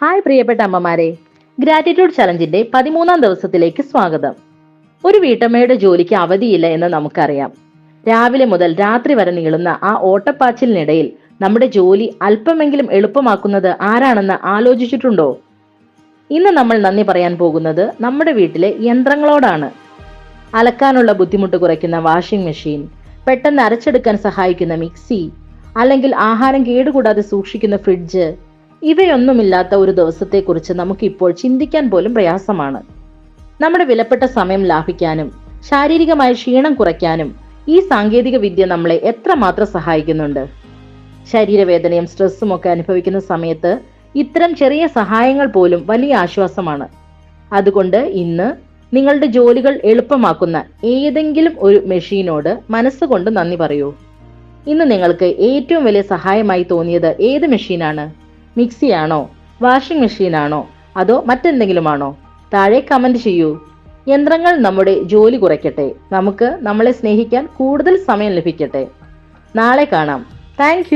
Hi പ്രിയപ്പെട്ട അമ്മമാരെ. Gratitude ചലഞ്ചിന്റെ പതിമൂന്നാം ദിവസത്തിലേക്ക് സ്വാഗതം. ഒരു വീട്ടമ്മയുടെ ജോലിക്ക് അവധിയില്ല എന്ന് നമുക്കറിയാം. രാവിലെ മുതൽ രാത്രി വരെ നീളുന്ന ആ ഓട്ടപ്പാച്ചിലിനിടയിൽ നമ്മുടെ ജോലി അല്പമെങ്കിലും എളുപ്പമാക്കുന്നത് ആരാണെന്ന് ആലോചിച്ചിട്ടുണ്ടോ? ഇന്ന് നമ്മൾ നന്ദി പറയാൻ പോകുന്നത് നമ്മുടെ വീട്ടിലെ യന്ത്രങ്ങളോടാണ്. അലക്കാനുള്ള ബുദ്ധിമുട്ട് കുറയ്ക്കുന്ന വാഷിംഗ് മെഷീൻ പെട്ടെന്ന് അരച്ചെടുക്കാൻ സഹായിക്കുന്ന മിക്സി അല്ലെങ്കിൽ ആഹാരം കേടുകൂടാതെ സൂക്ഷിക്കുന്ന ഫ്രിഡ്ജ് ഇവയൊന്നുമില്ലാത്ത ഒരു ദിവസത്തെക്കുറിച്ച് നമുക്ക് ഇപ്പോൾ ചിന്തിക്കാൻ പോലും പ്രയാസമാണ്. നമ്മുടെ വിലപ്പെട്ട സമയം ലാഭിക്കാനും ശാരീരികമായ ക്ഷീണം കുറയ്ക്കാനും ഈ സാങ്കേതിക വിദ്യ നമ്മളെ എത്രമാത്രം സഹായിക്കുന്നുണ്ട്? ശരീരവേദനയും സ്ട്രെസ്സും ഒക്കെ അനുഭവിക്കുന്ന സമയത്ത് ഇത്തരം ചെറിയ സഹായങ്ങൾ പോലും വലിയ ആശ്വാസമാണ്. അതുകൊണ്ട് ഇന്ന് നിങ്ങളുടെ ജോലികൾ എളുപ്പമാക്കുന്ന ഏതെങ്കിലും ഒരു മെഷീനോട് മനസ്സുകൊണ്ട് നന്ദി പറയൂ. ഇന്ന് നിങ്ങൾക്ക് ഏറ്റവും വലിയ സഹായമായി തോന്നിയത് ഏത് മെഷീനാണ്? മിക്സിയാണോ? വാഷിംഗ് മെഷീനാണോ? അതോ മറ്റെന്തെങ്കിലുമാണോ? താഴെ കമന്റ് ചെയ്യൂ. യന്ത്രങ്ങൾ നമ്മുടെ ജോലി കുറയ്ക്കട്ടെ. നമുക്ക് നമ്മളെ സ്നേഹിക്കാൻ കൂടുതൽ സമയം ലഭിക്കട്ടെ. നാളെ കാണാം. താങ്ക്